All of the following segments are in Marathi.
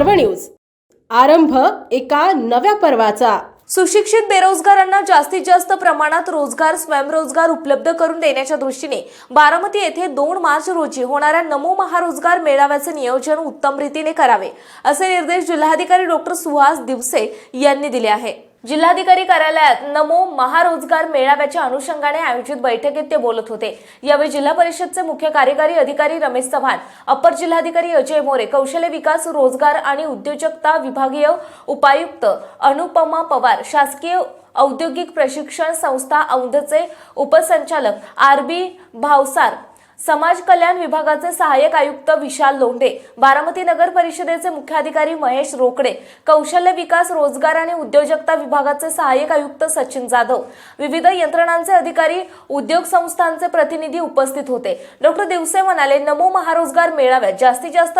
पर्व न्यूज. आरंभ एका नव्या पर्वाचा. सुशिक्षित बेरोजगारांना जास्तीत जास्त प्रमाणात रोजगार स्वयंरोजगार उपलब्ध करून देण्याच्या दृष्टीने बारामती येथे दोन मार्च रोजी होणाऱ्या नमो महारोजगार मेळाव्याचे नियोजन उत्तम रीतीने करावे असे निर्देश जिल्हाधिकारी डॉक्टर सुहास दिवसे यांनी दिले आहे. जिल्हाधिकारी कार्यालयात नमो महारोजगार मेळाव्याच्या अनुषंगाने आयोजित बैठकीत ते बोलत होते. यावेळी जिल्हा परिषदचे मुख्य कार्यकारी अधिकारी रमेश चव्हाण अपर जिल्हाधिकारी अजय मोरे कौशल्य विकास रोजगार आणि उद्योजकता विभागीय उपायुक्त अनुपमा पवार शासकीय औद्योगिक प्रशिक्षण संस्था औंधचे उपसंचालक आर बी भावसार समाज कल्याण विभागाचे सहाय्यक आयुक्त विशाल लोंढे बारामती नगर परिषदेचे मुख्याधिकारी महेश रोकडे कौशल्य विकास रोजगार आणि उद्योजकता विभागाचे सहाय्यक आयुक्त सचिन जाधव विविध यंत्रणांचे अधिकारी उद्योग संस्थांचे प्रतिनिधी उपस्थित होते. डॉक्टर दिवसे म्हणाले नमो महारोजगार मेळाव्यात जास्तीत जास्त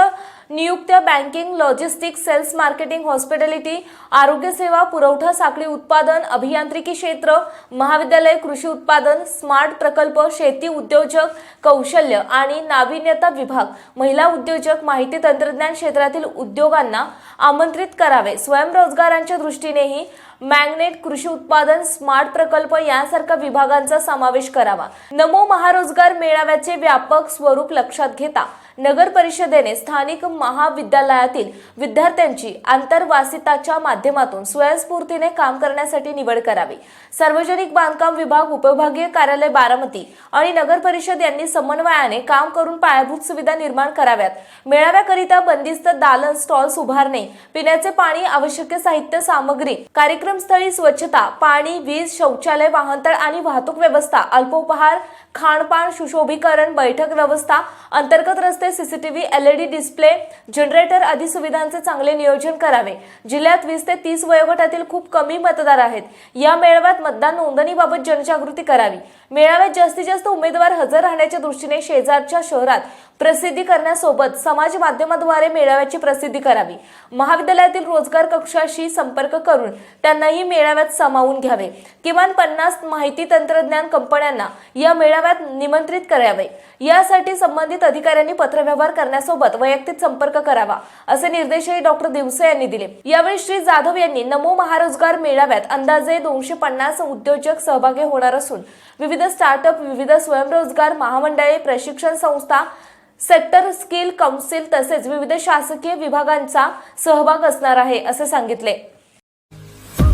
नियुक्त्या banking logistic sales marketing hospitality आरोग्यसेवा पुरवठा साखळी उत्पादन अभियांत्रिकी क्षेत्र महाविद्यालय कृषी उत्पादन स्मार्ट प्रकल्प शेती उद्योजक कौशल्य आणि नाविन्यता विभाग. महिला उद्योजक माहिती तंत्रज्ञान क्षेत्रातील उद्योगांना आमंत्रित करावे. स्वयंरोजगारांच्या दृष्टीनेही मॅग्नेट कृषी उत्पादन स्मार्ट प्रकल्प यासारख्या विभागांचा समावेश करावा. नमो महारोजगार मेळाव्याचे व्यापक स्वरूप लक्षात घेता. नगर परिषदेने स्थानिक महाविद्यालयातील विद्यार्थ्यांची आंतरवासिताच्या माध्यमातून स्वयंस्फूर्तीने काम करण्यासाठी निवड करावी. सार्वजनिक बांधकाम विभाग उपविभागीय कार्यालय बारामती आणि नगर परिषद यांनी समन्वयाने काम करून पायाभूत सुविधा निर्माण कराव्यात. मेळाव्याकरिता बंदिस्त दालन स्टॉल्स उभारणे पिण्याचे पाणी आवश्यक साहित्य सामग्री कार्यक्रमस्थळी स्वच्छता पाणी वीज शौचालय वाहनतळ आणि वाहतूक व्यवस्था अल्पोपहार खाणपान सुशोभीकरण बैठक व्यवस्था अंतर्गत रस्ते सीसीटीव्ही एलईडी डिस्प्ले जनरेटर आदी सुविधांचे चांगले नियोजन करावे. जिल्ह्यात वीस ते तीस वयोगटातील खूप कमी मतदार आहेत. या मेळाव्यात मतदान नोंदणीबाबत जनजागृती करावी. मेळाव्यात जास्तीत जास्त उमेदवार हजर राहण्याच्या दृष्टीने शेजारच्या शहरात प्रसिद्धी करण्यासोबत समाज माध्यमाद्वारे मेळाव्याची प्रसिद्धी करावी. महाविद्यालयातील रोजगार कक्षाशी संपर्क करून त्यांनाही मेळाव्यात सामावून घ्यावे. किमान पन्नास माहिती तंत्रज्ञान कंपन्यांना या मेळाव्यात निमंत्रित करावे. यासाठी संबंधित अधिकाऱ्यांनी पत्रव्यवहार करण्यासोबत वैयक्तिक संपर्क करावा असे निर्देशही डॉक्टर दिवसे यांनी दिले. यावेळी श्री जाधव यांनी नमो महारोजगार मेळाव्यात अंदाजे दोनशे पन्नास उद्योजक सहभागी होणार असून विविध स्टार्टअप विविध स्वयंरोजगार महामंडळे प्रशिक्षण संस्था सेक्टर स्किल काउन्सिल तसेच विविध शासकीय विभागांचा सहभाग असणार आहे असे सांगितले.